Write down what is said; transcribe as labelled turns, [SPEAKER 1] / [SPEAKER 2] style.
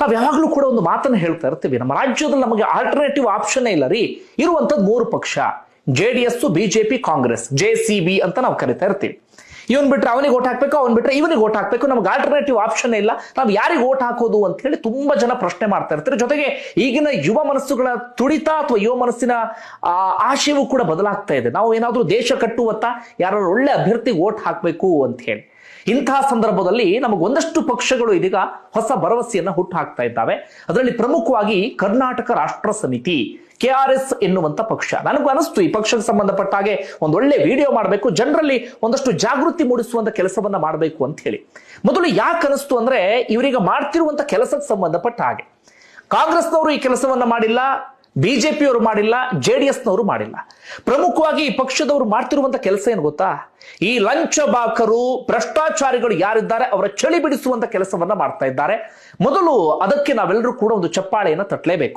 [SPEAKER 1] ನಾವು ಯಾವಾಗಲೂ ಕೂಡ ಒಂದು ಮಾತನ್ನು ಹೇಳ್ತಾ ಇರ್ತೀವಿ. ನಮ್ಮ ರಾಜ್ಯದಲ್ಲಿ ನಮಗೆ ಆಲ್ಟರ್ನೇಟಿವ್ ಆಪ್ಷನ್ ಇಲ್ಲ ರೀ. ಇರುವಂಥದ್ದು ಮೂರು ಪಕ್ಷ. J D S BJP Congress J C B ಅಂತ ನಾವು ಕರಿತಾ ಇರ್ತೀವಿ. ಇವನ್ ಬಿಟ್ರೆ ಅವನಿಗೆ ಓಟ್ ಹಾಕ್ಬೇಕು, ಅವನ್ ಬಿಟ್ರೆ ಇವನಿಗೆ ಓಟ್ ಹಾಕ್ಬೇಕು. ನಮ್ಗೆ ಆಲ್ಟರ್ನೇಟಿವ್ ಆಪ್ಷನ್ ಇಲ್ಲ. ನಾವು ಯಾರಿಗೆ ಓಟ್ ಹಾಕೋದು ಅಂತ ಹೇಳಿ ತುಂಬಾ ಜನ ಪ್ರಶ್ನೆ ಮಾಡ್ತಾ ಇರ್ತಾರೆ. ಜೊತೆಗೆ ಈಗಿನ ಯುವ ಮನಸ್ಸುಗಳ ತುಡಿತ ಅಥವಾ ಯುವ ಮನಸ್ಸಿನ ಆಶಯವೂ ಕೂಡ ಬದಲಾಗ್ತಾ ಇದೆ. ನಾವು ಏನಾದ್ರೂ ದೇಶ ಕಟ್ಟುವತ್ತ ಯಾರು ಒಳ್ಳೆ ಅಭ್ಯರ್ಥಿಗೆ ಓಟ್ ಹಾಕಬೇಕು ಅಂತ ಹೇಳಿ. ಇಂತಹ ಸಂದರ್ಭದಲ್ಲಿ ನಮಗೆ ಒಂದಷ್ಟು ಪಕ್ಷಗಳು ಇದೀಗ ಹೊಸ ಭರವಸೆಯನ್ನ ಹುಟ್ಟು ಹಾಕ್ತಾ ಇದ್ದಾವೆ. ಅದರಲ್ಲಿ ಪ್ರಮುಖವಾಗಿ ಕರ್ನಾಟಕ ರಾಷ್ಟ್ರ ಸಮಿತಿ, ಕೆ ಆರ್ ಎಸ್ ಎನ್ನುವಂತ ಪಕ್ಷ. ನನಗೂ ಅನಿಸ್ತು ಈ ಪಕ್ಷಕ್ಕೆ ಸಂಬಂಧಪಟ್ಟ ಹಾಗೆ ಒಂದೊಳ್ಳೆ ವಿಡಿಯೋ ಮಾಡಬೇಕು, ಜನರಲ್ಲಿ ಒಂದಷ್ಟು ಜಾಗೃತಿ ಮೂಡಿಸುವಂತ ಕೆಲಸವನ್ನ ಮಾಡಬೇಕು ಅಂತ ಹೇಳಿ. ಮೊದಲು ಯಾಕೆ ಅನಿಸ್ತು ಅಂದ್ರೆ ಇವರೀಗ ಮಾಡ್ತಿರುವಂತ ಕೆಲಸಕ್ಕೆ ಸಂಬಂಧಪಟ್ಟ ಹಾಗೆ. ಕಾಂಗ್ರೆಸ್ನವರು ಈ ಕೆಲಸವನ್ನ ಮಾಡಿಲ್ಲ ಬಿಜೆಪಿಯವರು ಮಾಡಿಲ್ಲ ಜೆ ಡಿ ಎಸ್ನವರು ಮಾಡಿಲ್ಲ. ಪ್ರಮುಖವಾಗಿ ಈ ಪಕ್ಷದವರು ಮಾಡ್ತಿರುವಂತ ಕೆಲಸ ಏನು ಗೊತ್ತಾ? ಈ ಲಂಚಬಾಕರು ಭ್ರಷ್ಟಾಚಾರಿಗಳು ಯಾರಿದ್ದಾರೆ ಅವರ ಚಳಿ ಬಿಡಿಸುವಂತ ಕೆಲಸವನ್ನ ಮಾಡ್ತಾ ಇದ್ದಾರೆ. ಮೊದಲು ಅದಕ್ಕೆ ನಾವೆಲ್ಲರೂ ಕೂಡ ಒಂದು ಚಪ್ಪಾಳೆಯನ್ನ ತಟ್ಟಲೇಬೇಕು.